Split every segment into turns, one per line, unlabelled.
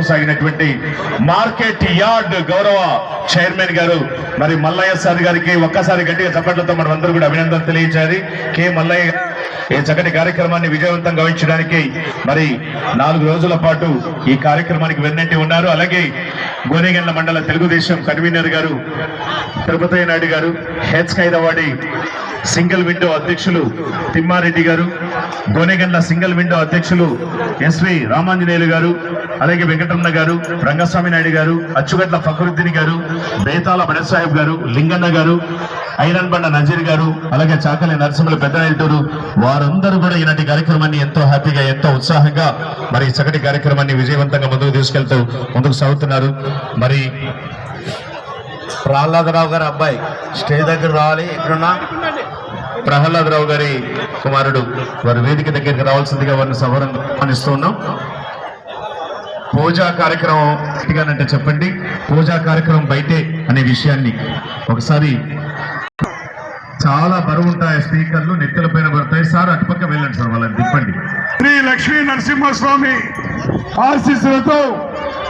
ముందుకు సాగినటువంటి market yard గౌరవ చైర్మన్ గారు మరి మల్లయ్య సార్ గారికి ఒక్కసారి గట్టిగా చప్పట్లతో మనం అందరూ కూడా అభినందన తెలియజేయాలి కె మల్లయ్య ఈ చక్కటి కార్యక్రమాన్ని విజయవంతంగా వహించడానికి మరి నాలుగు రోజుల పాటు ఈ కార్యక్రమానికి వెన్నంటి ఉన్నారు. అలాగే గోనేగండ్ల మండల తెలుగుదేశం కన్వీనర్ గారు తిరుపతి నాయుడు గారు హెచ్ ఖైదవాడి సింగిల్ విండో అధ్యక్షులు తిమ్మారెడ్డి గారు గోనెగండ్ల సింగిల్ విండో అధ్యక్షులు ఎస్వి రామాంజనేయులు గారు అలాగే వెంకటరమణ గారు రంగస్వామి నాయుడు గారు అచ్చుగడ్ల ఫకరుద్దీన్ గారు బేతాల బడసాహెబ్ గారు లింగన్న గారు ఐరన్ బండ నజీర్ గారు అలాగే చాకలి నరసింహులు పెద్దనెల్టూరు వారందరూ కూడా ఈనాటి కార్యక్రమాన్ని ఎంతో హ్యాపీగా ఎంతో ఉత్సాహంగా మరి ఈ చక్కటి కార్యక్రమాన్ని విజయవంతంగా ముందుకు తీసుకెళ్తూ ముందుకు సాగుతున్నారు. మరి
ప్రహ్లాదరావు గారి అబ్బాయి. స్టేజ్ దగ్గర రావాలి. ఇక్కడున్నా
ప్రహ్లాదరావు గారి కుమారుడు. వారి వేదిక దగ్గరికి రావాల్సిందిగా వారిని సవరం ఆహ్వానిస్తూ ఉన్నాం. పూజా కార్యక్రమం అంటే చెప్పండి. పూజా కార్యక్రమం బయటే అనే విషయాన్ని. ఒకసారి చాలా బరువు ఉంటాయి స్పీకర్లు నెత్తల పైన పడతాయి. సార్ అటుపక్క వెళ్ళండి సార్ వాళ్ళని తిప్పండి.
శ్రీ లక్ష్మీ నరసింహస్వామి ఆశీస్సులతో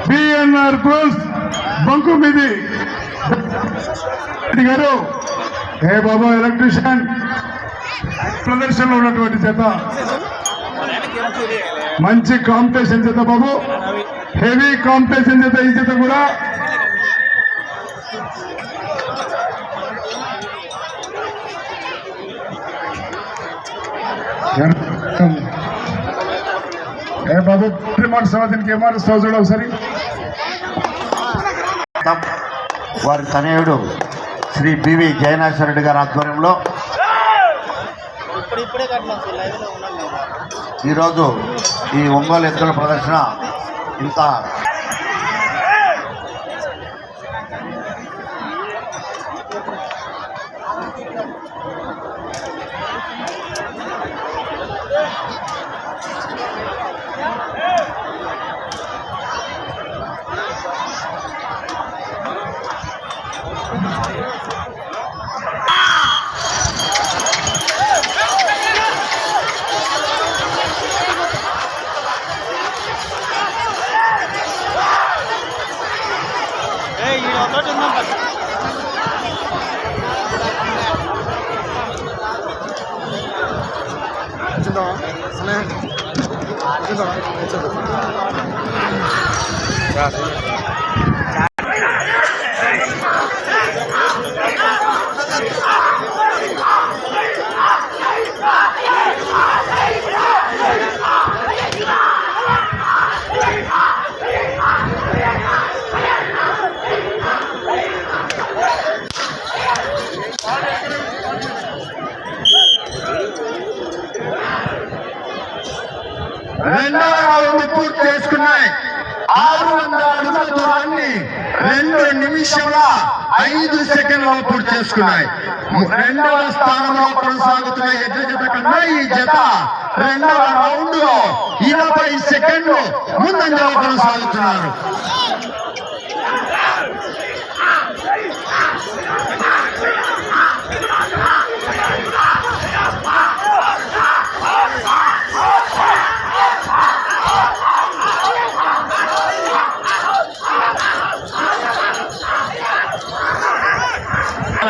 బిఎన్ఆర్ క్రూజ్ బంకు మీది గారు ఏ బాబా ఎలక్ట్రీషియన్ ప్రదర్శనలో ఉన్నటువంటి చేత మంచి కాంపిటీషన్ చేత బాబు. హెవీ కాంపిటీషన్ చేత ఈ చేత కూడా. ఏ బాబు మాట సమాధానికి ఏం మారుస్తావు చూడ ఒకసారి.
వారి తనయుడు శ్రీ బివి జయనాథ గారి ఆధ్వర్యంలో ఈరోజు ఈ ఒంగోలు ఎత్తుల ప్రదర్శన ఇంత
知道啊，来，知道啊，知道。నిమిషముల ఐదు సెకండ్ల పూర్తి చేసుకున్నాయి. రెండవ స్థానంలో కొనసాగుతున్న ఎడ్ల జత కన్నా ఈ జత రెండవ రౌండ్లో ఇరవై సెకండ్లు ముందంజలో కొనసాగుతున్నారు.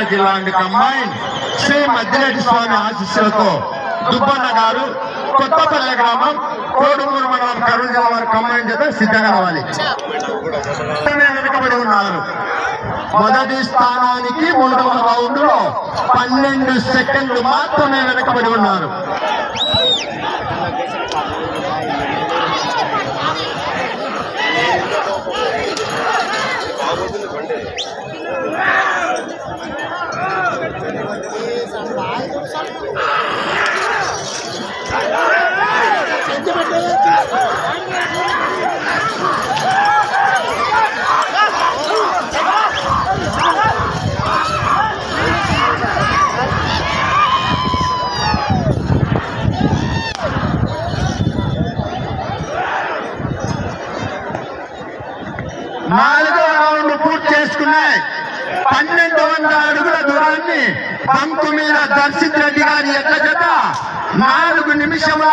జిల్లా అమ్మాయిని శ్రీ మద్దిరెడ్డి స్వామి ఆశీస్సులతో దుబ్బన్న గారు కొత్తపల్లె గ్రామం కోడుమూరు మండలం కరూరు జిల్లా వారి కంబైన్ చేత సిద్ధంగా రావాలి. వెనుకబడి ఉన్నారు. మొదటి స్థానానికి మూడవ రౌండ్లో పన్నెండు సెకండ్లు మాత్రమే వెనుకబడి ఉన్నారు నాలుగో రౌండ్ పూర్తి చేసుకున్నాయి పన్నెండు వందల అడుగుల దూరాన్ని బంకు మీద దర్శిత్ రెడ్డి గారి ఎట్ల చేత నాలుగు నిమిషముల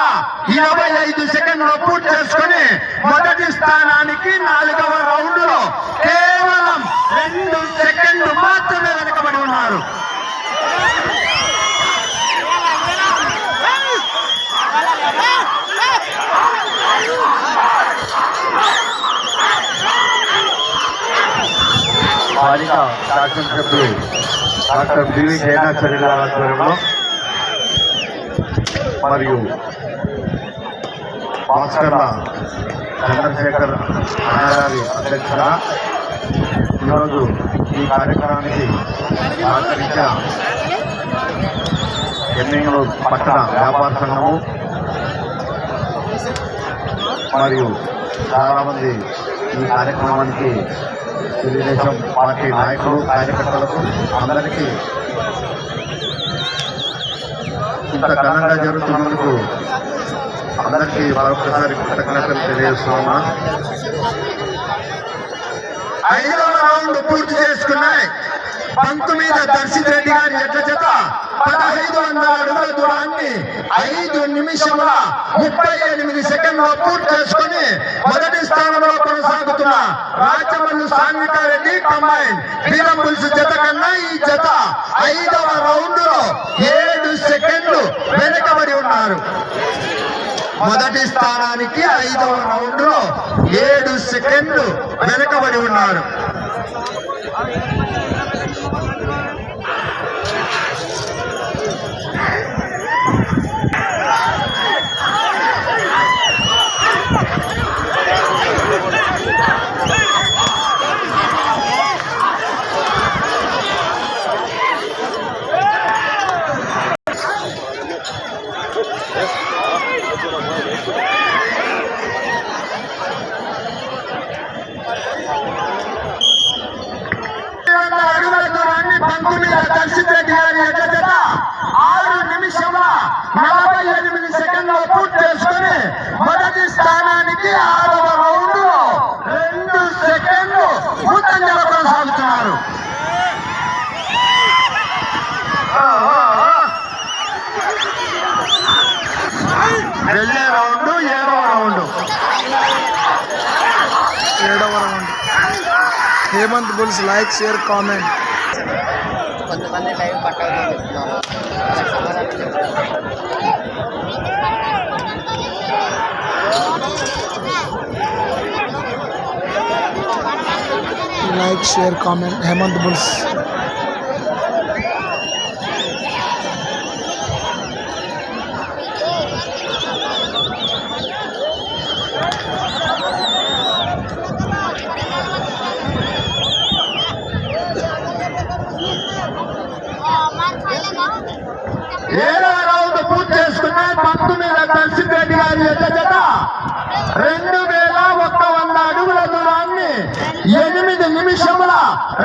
ఇరవై ఐదు సెకండ్లు పూర్తి చేసుకుని మొదటి స్థానానికి నాలుగవ రౌండ్లో కేవలం రెండు సెకండ్లు మాత్రం వెనకబడి ఉన్నారు
స్థానిక శాసనసభ్యులు డాక్టర్ బివి జయనాచార్య గారి ఆధ్వర్యంలో మరియు భాస్కర్ల చంద్రశేఖర్ అన్నగారి అధ్యక్షత ఈరోజు ఈ కార్యక్రమానికి సహకరించిన ఎన్నికలు పట్టణ వ్యాపార సంఘము మరియు చాలామంది ఈ కార్యక్రమానికి తెలుగుదేశం పార్టీ నాయకులు కార్యకర్తలకు అందరికీ ఇంత ఘనంగా జరుగుతున్నందుకు అందరికీ మరొకసారి కృతజ్ఞతలు తెలియజేస్తున్నా
ఐదవ రౌండ్ పూర్తి చేసుకున్నాయి. పంతు మీద దర్శిత్ రెడ్డి గారి ఎట్ల చేత పదహైదు వందల అడుగుల దూరాన్ని ఐదు నిమిషముల ముప్పై ఎనిమిది సెకండ్లో పూర్తి చేసుకుని మొదటి స్థానంలో కొనసాగుతున్న రాజమల్లు సాన్వికారెడ్డి కంబైన్ వీరం జత కన్నా ఈ జత ఐదవ రౌండ్లో ఏడు సెకండ్లు వెనుకబడి ఉన్నారు. మొదటి స్థానానికి ఐదవ రౌండ్లో ఏడు సెకండ్లు వెనకబడి ఉన్నారు అడుగుల దూరాన్ని బంకు మీద దర్శిత్ రెడ్డి గారి ఎడ్ల జత ఆరు నిమిషముల నలభై ఎనిమిది సెకండ్లు పూర్తి చేసుకుని మొదటి స్థానానికి ఆరవ రౌండ్లో రెండు సెకండ్లు ముందంజలో కొనసాగుతున్నారు. వెళ్ళే రౌండ్ ఏడవ రౌండ్.
ఏడవ round. Hemanth bulls like share comment.
కొంతమంది లైవ్ పట్టవని చెప్తున్నారు వాళ్ళకి సమాధానం చెప్తారు
like share comment Hemanth bulls
ఏడవ రౌండ్ పూర్తి చేసుకున్న పంతు మీద దర్శిత్ రెడ్డి గారి ఎడ్ల జత రెండు వేల ఒక్క వంద అడుగుల దూరాన్ని ఎనిమిది నిమిషముల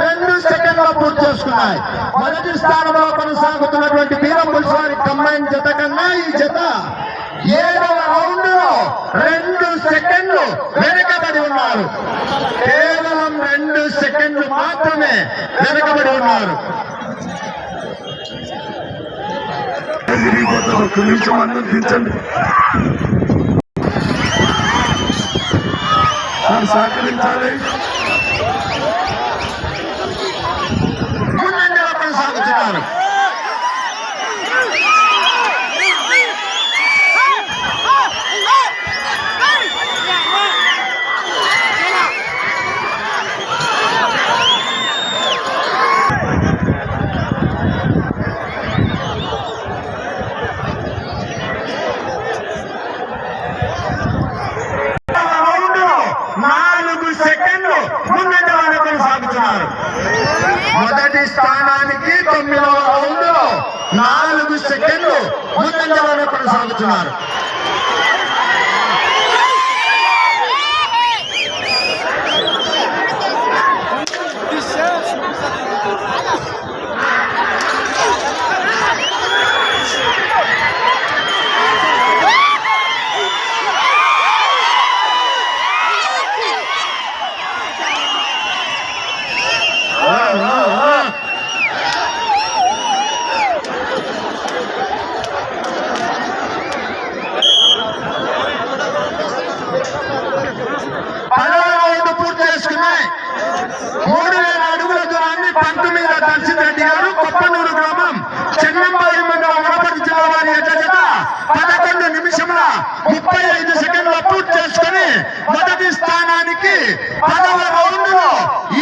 రెండు సెకండ్ల పూర్తి చేసుకున్నాయి. మొదటి స్థానంలో కొనసాగుతున్నటువంటి వీరం వారి కంబైన్ జత కన్నా ఈ జత ఏడవ రౌండ్లో రెండు సెకండ్లు వెనుకబడి ఉన్నారు. కేవలం రెండు సెకండ్లు మాత్రమే వెనుకబడి ఉన్నారు.
ఒక్క నిమిషం అందరూ దించండి సార్ సహకరించాలి
ముందంజలో కొనసాగుతున్నారు రౌండ్లో నాలుగు సెకండ్లు ముందంజలో కొనసాగుతున్నారు మొదటి స్థానానికి తొమ్మిదవ రౌండ్లో నాలుగు సెకండ్లు ముందంజలను కొనసాగుతున్నారు. ముప్పై ఐదు సెకండ్ల పూర్తి చేసుకొని మొదటి స్థానానికి పదవ రౌండ్లో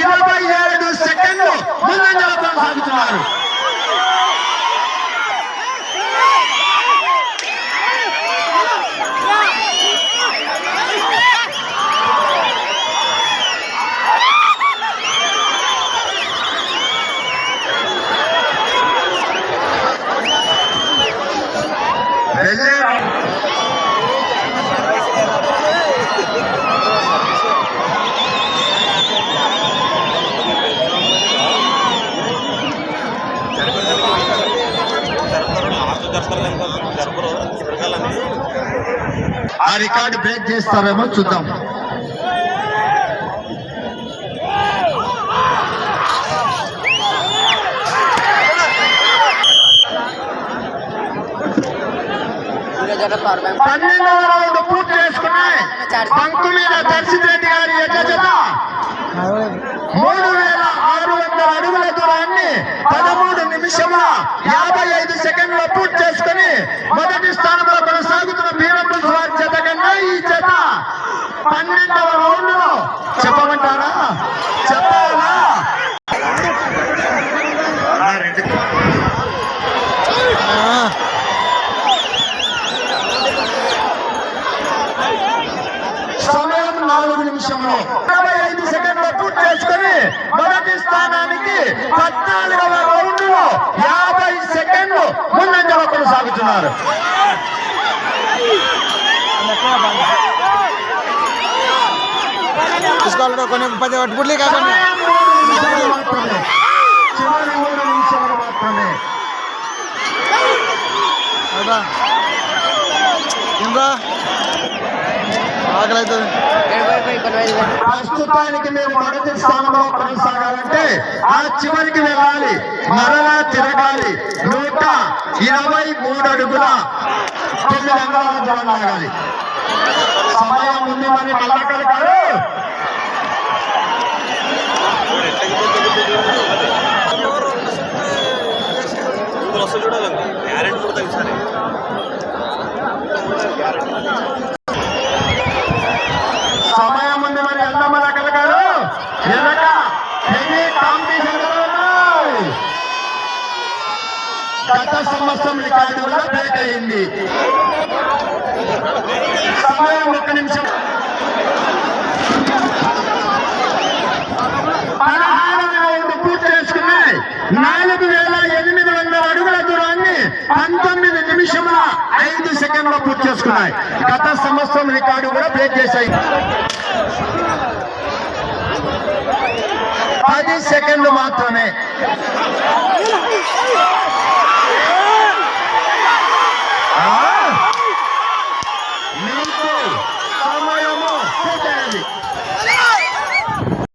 ఇరవై ఏడు సెకండ్లు ముందంజలో కొనసాగుతున్నారు. రికార్డు బ్రేక్ చేస్తారేమో చూద్దాం. పన్నెండవ రౌండ్ పూర్తి చేసుకున్నాయి. బంకు మీద రెడ్డి గారి మూడు వేల ఆరు వందల అడుగుల దూరాన్ని పదమూడు నిమిషముల యాభై ఐదు సెకండ్ల పూర్తి చేసుకుని మొదటి స్థానం కొనసాగుతున్న బీరంపుల్ వారి జత కన్నా ఈ జత పన్నెండవ రౌండ్ చెప్పమంటారా? చెప్పాలా? సమయం నాలుగు నిమిషంలో ఇరవై ఐదు సెకండ్ల పూర్తి చేసుకుని మొదటి స్థానానికి పద్నాలుగవ రౌండ్లో యాభై సెకండ్లు ముందంజలో కొనసాగుతున్నారు.
తీసుకోవాలి కొన్ని పది పుట్లే కాకుండా.
సమయం మూడు
ఆకలి అవుతుంది
ప్రస్తుతానికి మేము మొదటి స్థానంలో కొనసాగాలంటే ఆ చివరికి వెళ్ళాలి. మరలా తిరగాలి. నూట ఇరవై మూడు అడుగుల తొమ్మిది అంగాల జరగాలి సమయం ఉంది మరి మల్లకల్ గారు సమయం ఉంది మరి వెళ్దాం మల్లకల్ గారు వెనక హెవీ కాంపిటీషన్ గత సంవత్సరం రికార్డు కూడా బ్రేక్ అయింది. సమయం ఒక్క నిమిషం. పదహారు పూర్తి చేసుకున్నాయి నాలుగు వేల ఎనిమిది వందల అడుగుల దూరాన్ని పంతొమ్మిది నిమిషముల ఐదు సెకండ్లో పూర్తి చేసుకున్నాయి. గత సంవత్సరం రికార్డు కూడా బ్రేక్ చేశాయి. పది సెకండ్లు మాత్రమే.